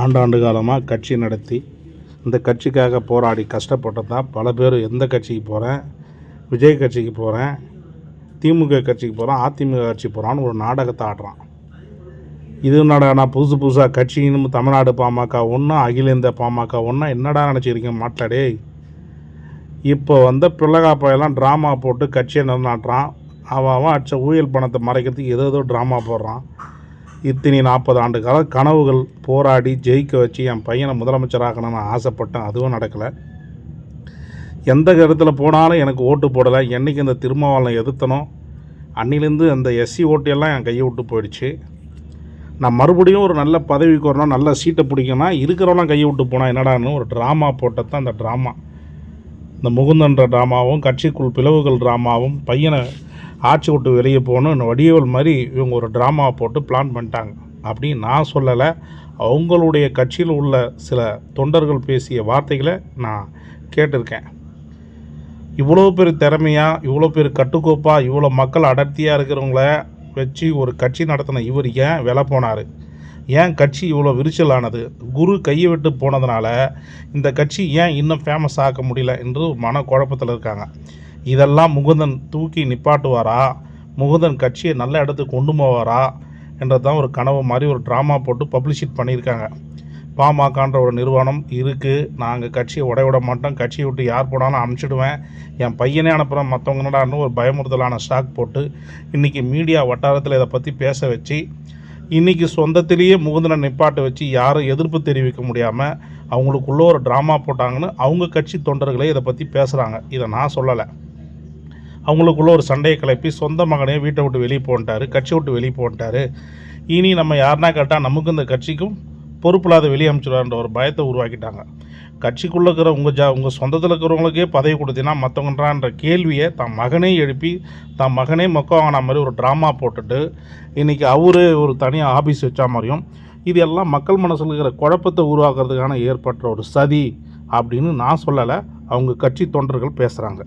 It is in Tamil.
ஆண்டாண்டு காலமாக கட்சி நடத்தி இந்த கட்சிக்காக போராடி கஷ்டப்பட்டது? தான் பல பேர் எந்த கட்சிக்கு போகிறேன் விஜய் கட்சிக்கு போகிறேன் திமுக கட்சிக்கு போகிறேன் அதிமுக கட்சி போகிறான்னு ஒரு நாடகத்தை ஆடுறான். இது என்னடா நான் புதுசு புதுசாக கட்சின்னு தமிழ்நாடு பாமக ஒன்றா அகில இந்திய பாமக ஒன்றா என்னடா நினச்சிருக்கீங்க மாட்டாடே இப்போ வந்த பிள்ளைகாப்பையெல்லாம் ட்ராமா போட்டு கட்சியை நிலநாட்டுறான் அவன் அவன் அடிச்ச ஊழல் பணத்தை மறைக்கிறதுக்கு ஏதோ ஏதோ ட்ராமா போடுறான். இத்தனி நாற்பது ஆண்டு கால கனவுகள் போராடி ஜெயிக்க வச்சு என் பையனை முதலமைச்சராகணும்னு நான் ஆசைப்பட்டேன். அதுவும் நடக்கலை. எந்த இடத்துல போனாலும் எனக்கு ஓட்டு போடலை. என்றைக்கு இந்த திருமாவளம் எதிர்த்தனோ அன்னிலேருந்து அந்த எஸ்சி ஓட்டையெல்லாம் என் கையை விட்டு போயிடுச்சு. நான் மறுபடியும் ஒரு நல்ல பதவிக்கு வரணும் நல்ல சீட்டை பிடிக்கணும் இருக்கிறவங்களாம் கையை விட்டு போனால் என்னடான்னு ஒரு ட்ராமா போட்டது தான் அந்த ட்ராமா. இந்த முகுந்தன்ற ட்ராமாவும் கட்சிக்குள் பிளவுகள் ட்ராமாவும் பையனை ஆட்சி விட்டு வெளியே போகணும் இந்த வடிவேல் மாதிரி இவங்க ஒரு ட்ராமா போட்டு பிளான் பண்ணிட்டாங்க. அப்படின்னு நான் சொல்லலை அவங்களுடைய கட்சியில் உள்ள சில தொண்டர்கள் பேசிய வார்த்தைகளை நான் கேட்டிருக்கேன். இவ்வளோ பேர் திறமையாக இவ்வளோ பேர் கட்டுக்கோப்பாக இவ்வளோ மக்கள் அடர்த்தியாக இருக்கிறவங்கள வச்சு ஒரு கட்சி நடத்தின இவர் ஏன் வெலை போனார்? ஏன் கட்சி இவ்வளோ விரிசலானது குரு கையை விட்டு போனதுனால இந்த கட்சி ஏன் இன்னும் ஃபேமஸ் ஆக்க முடியல என்று மன குழப்பத்தில் இருக்காங்க. இதெல்லாம் முகுந்தன் தூக்கி நிப்பாட்டுவாரா? முகுந்தன் கட்சியை நல்ல இடத்துக்கு கொண்டு போவாரா? என்றது தான் ஒரு கனவு மாதிரி ஒரு ட்ராமா போட்டு பப்ளிஷிட் பண்ணியிருக்காங்க. பாமகன்ற ஒரு நிறுவனம் இருக்குது நாங்கள் கட்சியை உடைய விட மாட்டோம் கட்சியை விட்டு யார் போனாலும் அனுப்பிச்சிடுவேன். என் பையனே அனுப்புகிறேன் மற்றவங்க என்னடான்னு ஒரு பயமுறுத்தலான ஸ்டாக் போட்டு இன்றைக்கி மீடியா வட்டாரத்தில் இதை பற்றி பேச வச்சு இன்றைக்கி சொந்தத்திலேயே முகுந்தனை நிப்பாட்ட வச்சு யாரும் எதிர்ப்பு தெரிவிக்க முடியாமல் அவங்களுக்குள்ள ஒரு ட்ராமா போட்டாங்கன்னு அவங்க கட்சி தொண்டர்களே இதை பற்றி பேசுகிறாங்க இதை நான் சொல்லலை. அவங்களுக்குள்ள ஒரு சண்டையை கிளப்பி சொந்த மகனையும் வீட்டை விட்டு வெளியே போன்ட்டாரு கட்சி விட்டு வெளியே போன்ட்டாரு. இனி நம்ம யாருனா கேட்டால் நமக்கு இந்த கட்சிக்கும் பொறுப்பில்லாத வெளியே அமைச்சிடுவார்ன்ற ஒரு பயத்தை உருவாக்கிட்டாங்க. கட்சிக்குள்ளே இருக்கிற உங்கள் ஜா உங்கள் சொந்தத்தில் இருக்கிறவங்களுக்கே பதவி கொடுத்தீங்கன்னா மற்றவங்கன்றான்ற கேள்வியை தன் மகனே எழுப்பி தன் மகனே மொக்க வாங்கின மாதிரி ஒரு ட்ராமா போட்டுட்டு இன்றைக்கி அவரே ஒரு தனியாக ஆஃபீஸ் வச்சா மாதிரியும் இது எல்லாம் மக்கள் மனசில் இருக்கிற குழப்பத்தை உருவாக்குறதுக்கான ஏற்பட்ட ஒரு சதி அப்படின்னு நான் சொல்லலை. அவங்க கட்சி தொண்டர்கள் பேசுகிறாங்க